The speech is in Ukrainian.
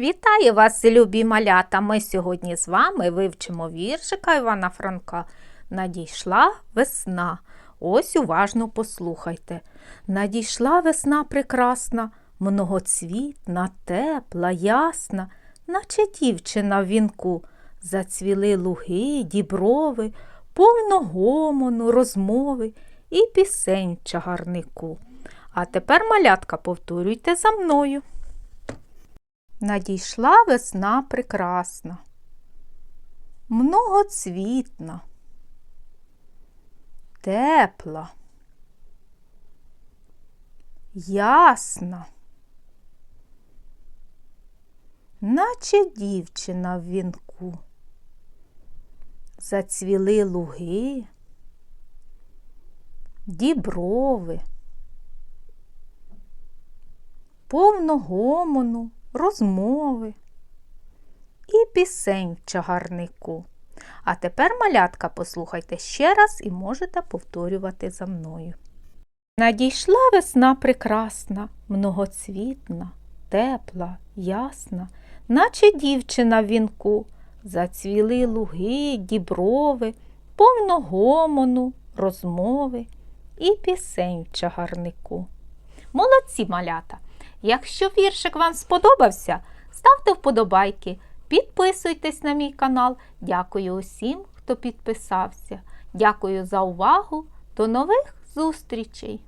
Вітаю вас, любі малята! Ми сьогодні з вами вивчимо віршика Івана Франка. Надійшла весна. Ось уважно послухайте. Надійшла весна прекрасна, многоцвітна, тепла, ясна, наче дівчина в вінку. Зацвіли луги, діброви, повно гомону, розмови і пісень чагарнику. А тепер, малятка, повторюйте за мною. Надійшла весна прекрасна, многоцвітна, тепла, ясна, наче дівчина в вінку. Зацвіли луги, діброви, повно гомону, розмови і пісень в чагарнику. А тепер, малятка, послухайте ще раз і можете повторювати за мною. Надійшла весна прекрасна, многоцвітна, тепла, ясна, наче дівчина в вінку. Зацвіли луги, діброви, повно гомону, розмови і пісень в чагарнику. Молодці малята! Якщо віршик вам сподобався, ставте вподобайки, підписуйтесь на мій канал. Дякую усім, хто підписався. Дякую за увагу. До нових зустрічей!